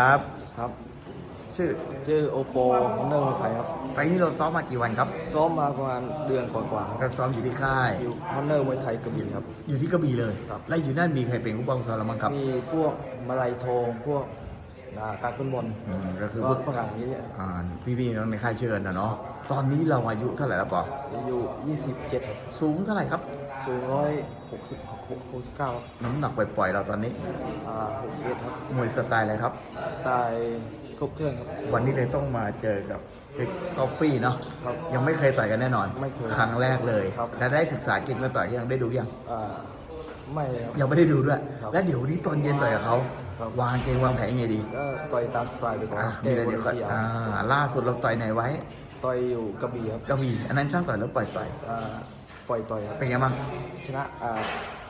ครับครับ ชื่อชื่อโอโปฮอนเนอร์คนไทยครับไฟล์นี้เราซ้อมมากี่วันครับ ซ้อมมาประมาณเดือนกว่าๆคก็รับซ้อมอยู่ที่ค่าย อยู่ฮอนเนอร์มวยไทยกระบี่ครับ อยู่ที่กระบี่เลย ครับ และอยู่นั่นมีใครเป็นผู้ป้องกันเราบ้างครับ มีพวกมาลัยทองพวก นาการขึ้นบนอืมก็คือก็พวกฝรั่งนี้เนี่ยอ่าพี่ๆน้องในค่ายเชิญนะเนาะตอนนี้เราอายุเท่าไหร่แล้วปออายุ27ครับสูงเท่าไหร่ครับ สูงร้อยหกสิบหกสิบเก้าน้ำหนักปล่อยๆเราตอนนี้อ่าหกสิบเอ็ดครับมวยสไตล์อะไรครับ สไตล์ครบเครื่องครับ วันนี้เลยต้องมาเจอกับเด็กกอฟฟี่เนาะครับยังไม่เคยต่อยกันแน่นอน ไม่เคยครั้งแรกเลย ครับ และได้ศึกษาเก่งมาต่อยยังได้ดูยังอ่า ไม่เลยครับ ยังไม่ได้ดูด้วย ครับและเดี๋ยววันนี้ตอนเย็นต่อยกับเขาครับ วางเกมวางแผนยังไงดีก็ต่อยตามสไตล์ไปก่อนอะแก้มีอะไรบนเดี๋ยวก่อนเที่ยวอ่าล่าสุดเราต่อยไหนไว้ ต่อยอยู่กระบี่ครับก็มีอันนั้นช่างต่อยแล้วปล่อยต่อยอ่าปล่อยต่อยครับเป็นไงบ้างชนะอ่า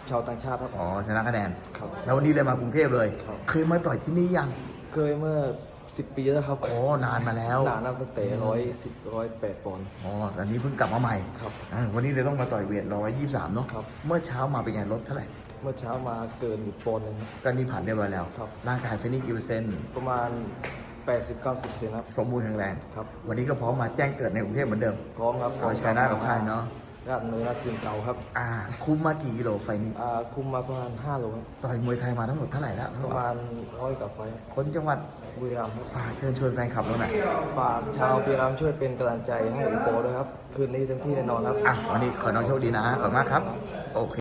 ชาวต่างชาติครับ อ๋อชนะคะแนนครับแล้ววันนี้เลยมากรุงเทพเลย ครับ เคยมาต่อยที่นี่ยังเคยเมื่อ สิบปีแล้วครับอ๋อนานมาแล้วนานนับตั้งแต่ร้อยสิบร้อยแปดปอนด์อ๋ออันนี้เพิ่งกลับมาใหม่ครับอ่าวันนี้เลยต้องมาต่อยเวทร้อยยี่สามเนาะครับเมื่อเช้ามาเป็นไงลดเท่าไหร่เมื่อเช้ามาเกินอยู่ปอนด์หนึงครับก็นี่ผ่านเรียบร้อยแล้วครับร่างกายเฟนี่กิวเซนประมาณ80-90เซนครับสมบูรณ์แข็งแรงครับวันนี้ก็พร้อมมาแจ้งเกิดในกรุงเทพเหมือนเดิมพร้อมครับเอาชนะกับค่ายเนาะ ราชดำเนินราชทีมเก่าครับอ่า คุ้มมากี่กิโลไฟนี้ อ่าคุมมาประมาณ5โลครับต่อยมวยไทยมาทั้งหมดเท่าไหร่แล้วประมาณร้อยกว่าไฟล์คนจังหวัดบุรีรัมย์ครับฝากเชิญชวนแฟนคลับเราหน่อยฝากชาวบุรีรัมย์ช่วยเป็นกำลังใจให้อุโปด้วยครับ คืนนี้เต็มที่แน่นอนครับ อะวันนี้ขอน้องโชคดีนะขอบคุณมากครับ โอเค